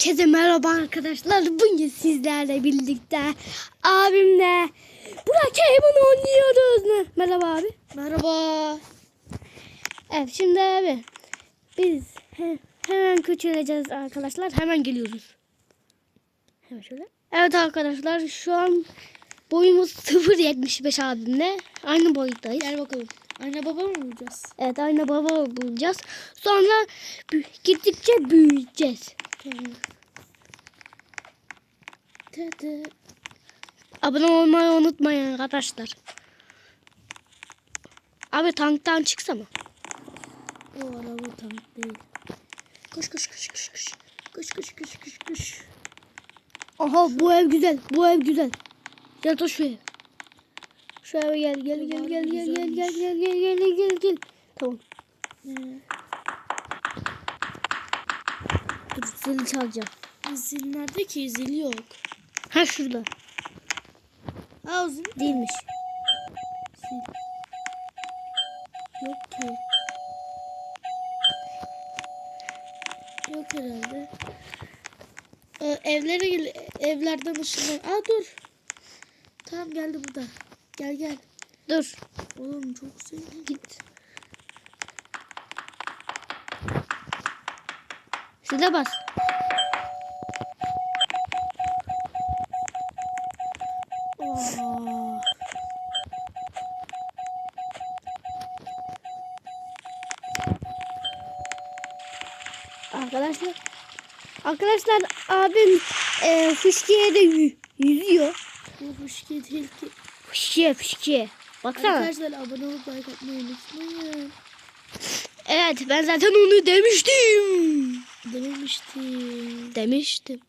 Herkese merhaba arkadaşlar. Bugün sizlerle birlikte abimle Burak Eymen oynuyoruz. Merhaba abi. Merhaba. Evet şimdi abi biz he- hemen küçüleceğiz arkadaşlar. Hemen geliyoruz. Hemen şöyle. Evet arkadaşlar şu an boyumuz 0.75 abimle. Aynı boyuttayız. Gel bakalım. Anne baba mı olacağız? Evet aynı baba bulacağız. Sonra gittikçe büyüyeceğiz. Abone olmayı unutmayın arkadaşlar. Abi tanktan çıksana. O araba tank değil. Koş koş koş koş koş. Koş koş koş koş koş. Aha bu ev güzel. Bu ev güzel. Gel de şu ev. Şu eve gel gel gel gel gel gel gel gel gel gel gel gel. Tamam. Ee, Dur zili çalacağım. zil nerede ki? Zil yok. Ha şurada. Ha o zil Değilmiş. Zil. Yok ki. Yok herhalde. Ee, evlere gel. Evlerden ışınlan. Aa dur. Tamam geldi burada. Gel gel. Dur. Oğlum çok zengin. Git. Şurada bas. Arkadaşlar. Arkadaşlar abim e, fışkiye de yü- yüzüyor. Bu fışkı değil ki. Fışkiye fışkiye. Baksana. Arkadaşlar abone olup like atmayı unutmayın. Evet ben zaten onu demiştim. Dememiştim. Demiştim.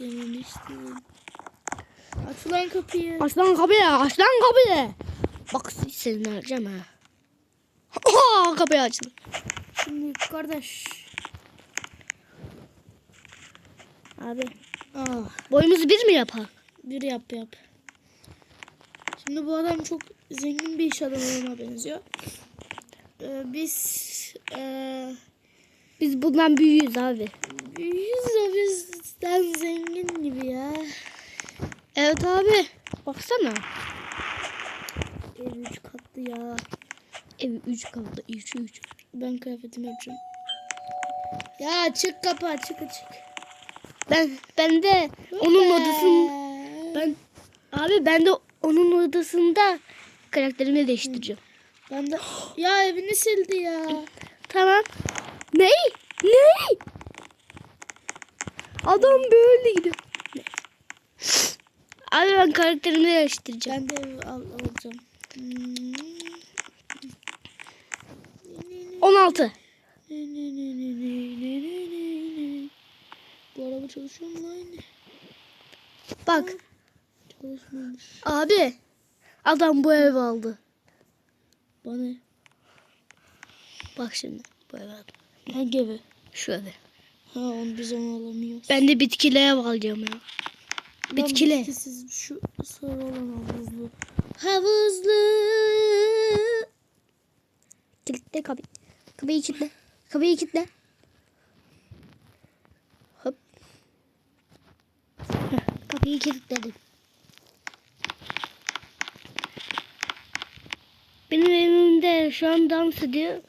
Dememiştim. Aç ulan kapıyı. Aç lan kapıyı aç lan kapıyı. Bak seni vereceğim ha. Oha kapıyı açtım. Şimdi kardeş. Abi Ah, boyumuzu bir mi yapar? bir yap yap. Şimdi bu adam çok zengin bir iş adamına benziyor. Ee, biz ee, Biz bundan büyüğüz abi. büyüyüz de bizden zengin gibi ya. Evet abi. Baksana. Ev üç katlı ya. Ev 3 kaldı. 3 3. Ben kıyafetimi yapacağım. Ya çık kapı çık çık. Ben ben de onun odasında ben abi ben de onun odasında karakterimi değiştireceğim. Ben de ya evini sildi ya. Tamam. Ney? Ney? Adam böyle gidiyor. Abi ben karakterimi değiştireceğim. Ben de al, alacağım. Hmm. 16. Bu araba çalışıyor mu lan? Bak Çalışmamış. abi adam bu evi aldı. Bana Bak şimdi bu evi aldı. Hangi evi? Şu evi. Ha onu biz onu alamıyoruz. Ben de bitkili ev alacağım ya. Ben bitkili. bitkisiz şu sarı olan havuzlu. Havuzlu. Kilitle kapıyı. Kapıyı kilitle. Kapıyı kilitle. Hop. Heh, Kapıyı kilitledim. Benim evimde şu an dans ediyor.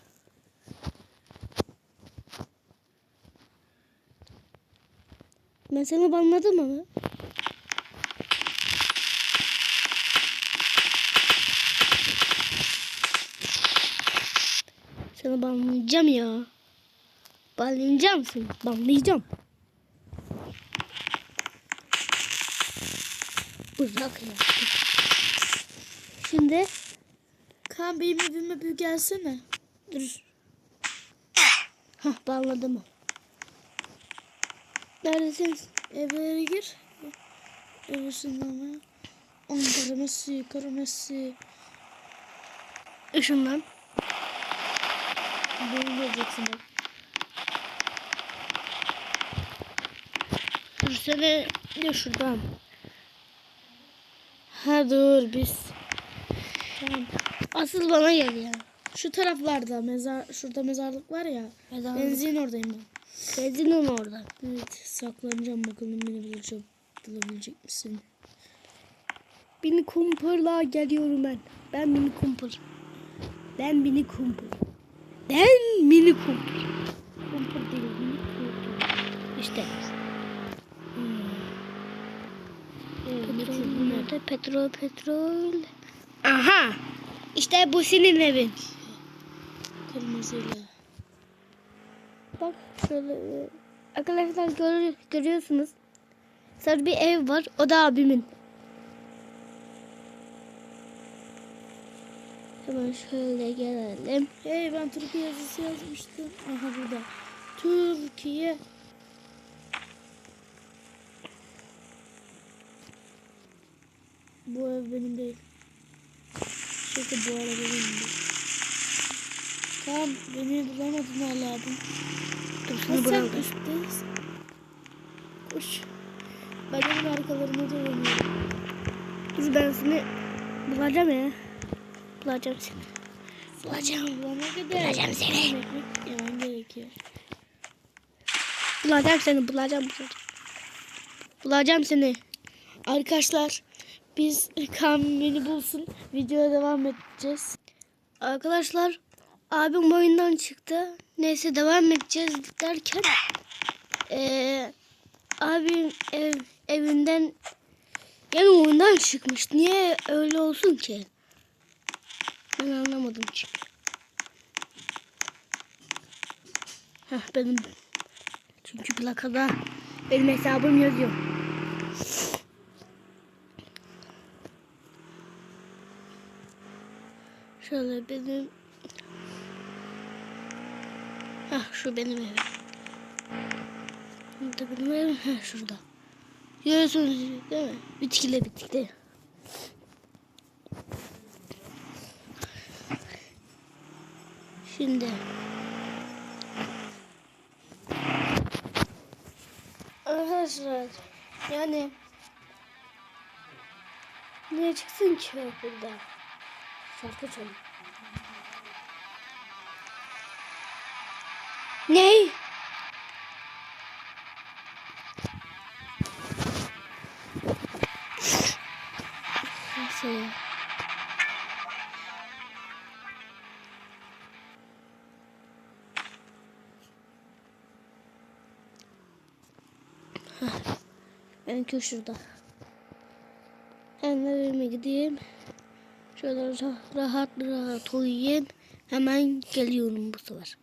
Ben seni banladım ama. Seni banlayacağım ya. Banlayacağım seni. Banlayacağım. Bırak ya. Şimdi Kaan benim evime bir gelsene. dur. Hah banladım. Neredesin? Evlere gir. Ev ışınlama. Ankara Messi, Kara Messi. Işınlan. Beni göreceksin bak. Dur seni de şuradan. Ha dur biz. Tamam. Asıl bana gel ya. Şu taraflarda mezar şurada mezarlık var ya. Mezarlık. Benzin oradayım ben. Gezdin onu orada. Evet saklanacağım bakalım beni bulacak, bulabilecek misin? Beni kumpırla geliyorum ben. Ben mini kumpır. Ben mini kumpır. Ben mini kumpır. Kumpır değil mini kumpır. İşte. Petrol nerede? Petrol petrol. Aha. İşte bu senin evin. Kırmızıyla. Bak şöyle. e, Arkadaşlar gör, görüyorsunuz. Sarı bir ev var. O da abimin. Hemen şöyle gelelim. Hey ben Türkiye yazısı yazmıştım. Aha burada. Türkiye. Bu ev benim değil. Şaka bu araba benim değil. Tamam hala abim. Dur şunu bırak. üstteyiz. Koş. Ben onun arkalarına dolanıyorum. Kız ben seni bulacağım ya. Bulacağım seni. Bulacağım. Bulana. Bulacağım seni. Yemen gerekiyor. Bulacağım seni. Bulacağım. Bulacağım. Bulacağım seni. Arkadaşlar biz Kamil beni bulsun. Videoya devam edeceğiz. Arkadaşlar abim oyundan çıktı. Neyse devam edeceğiz derken eee abim ev, evinden yani oyundan çıkmış. Niye öyle olsun ki? Ben anlamadım çünkü. Heh, benim çünkü plakada benim hesabım yazıyor. Şöyle benim Hah şu benim evim. Burada benim evim. Heh şurada. Görüyorsunuz değil mi? Bitkili bitkili. Şimdi Arkadaşlar yani ne çıksın ki burada? Şarkı çalın. Hah, Benimki şurada. Hemen evime gideyim. Şöyle ra- rahat rahat uyuyayım. Hemen geliyorum bu sefer.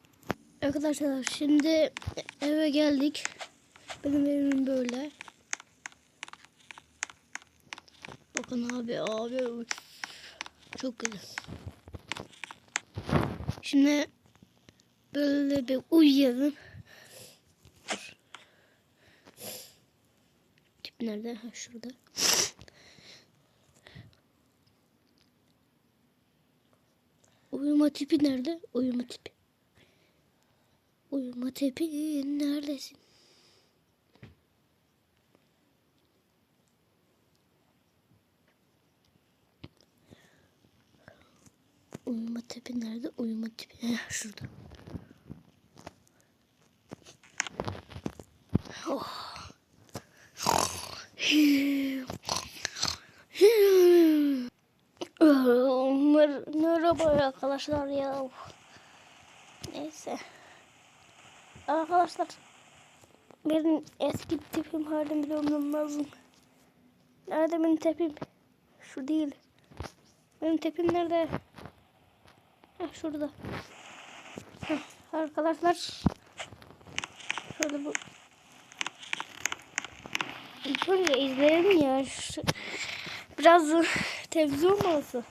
Arkadaşlar şimdi eve geldik. Benim evim böyle. Bakın abi abi çok güzel. Şimdi böyle bir uyuyalım. Tip nerede? Ha şurada. Uyuma tipi nerede? Uyuma tipi. Uyuma tipi neredesin? Uyuma tipi nerede? Uyuma tipi. Heh, şurada. Oh. Mer- Merhaba arkadaşlar ya. Neyse. Arkadaşlar benim eski tipim halini bilmem lazım. Nerede benim tipim? Şu değil. Benim tipim nerede? Heh, şurada. Heh, arkadaşlar şöyle bu önce izleyelim ya. Biraz televizyon molası.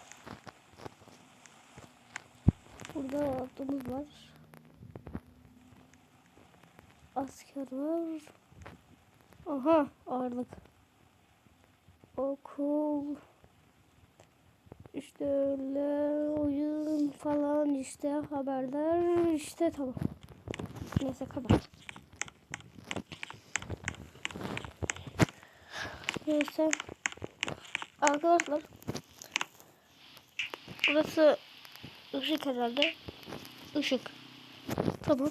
Burada atımız var. Asker var. Aha ağırlık. Okul. İşte öyle oyun falan işte haberler işte tamam. Neyse kapat. Neyse. Arkadaşlar. Burası ışık herhalde. Işık. Tamam.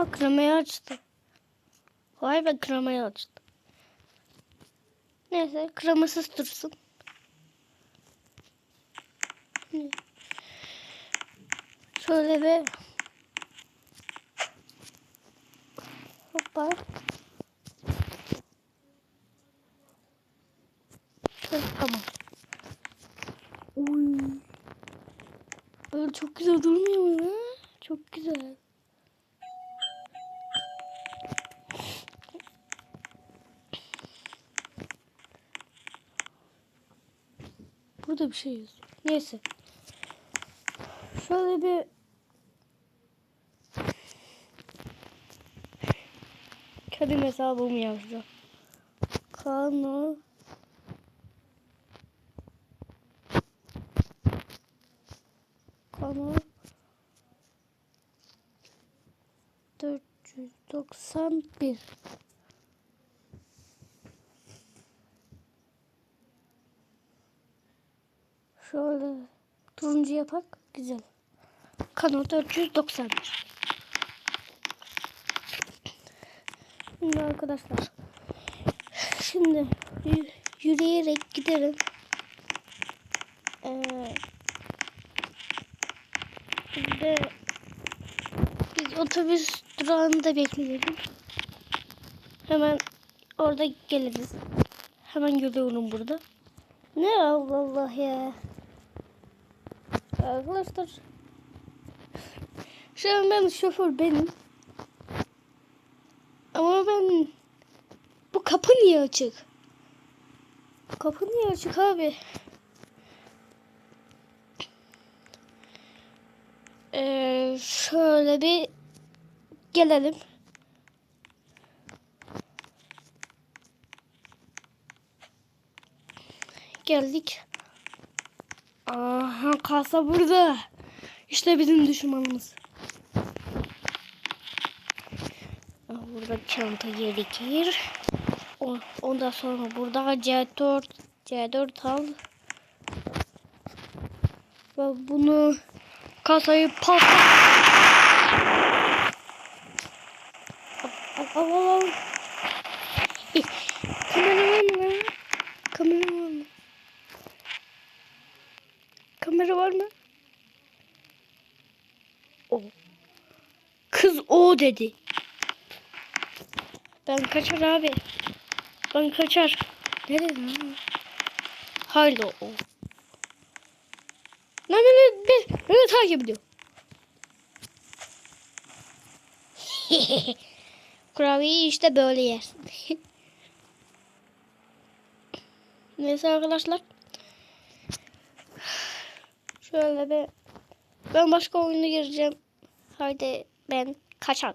Ha kremayı açtı. Vay be kremayı açtı. Neyse kremasız dursun. Şöyle bir Hoppa. Tamam. Oy. Böyle çok güzel durmuyor mu? Çok güzel. Bir şey yazıyor. Neyse. Şöyle bir Kedim hesabımı yazacağım. Kano Kano 491 Şöyle turuncu yapak güzel. Kano 491 Şimdi arkadaşlar şimdi yürüyerek giderim. Ee, biz otobüs durağında bekleyelim. Hemen orada geliriz. Hemen görüyorum burada. Ne Allah Allah ya. Arkadaşlar. Şu an ben şoför benim. Ama ben bu kapı niye açık? Kapı niye açık abi? Ee, şöyle bir gelelim. Geldik. Aha kasa burada. İşte bizim düşmanımız. Aa, Burada çanta gerekir. Ondan sonra burada C4 C4 al. Ve bunu kasayı patlat. Al al. İh, Kamera var mı lan? Kamera var mı? Kamera var mı? O. Kız o dedi. Ben kaçar abi. Ben kaçar. Ne dedin abi? Haydi o. Ne beni, beni, beni takip ediyor. Kurabiyeyi işte böyle yersin. Neyse arkadaşlar. Şöyle bir ben başka oyuna gireceğim. Haydi ben kaçar.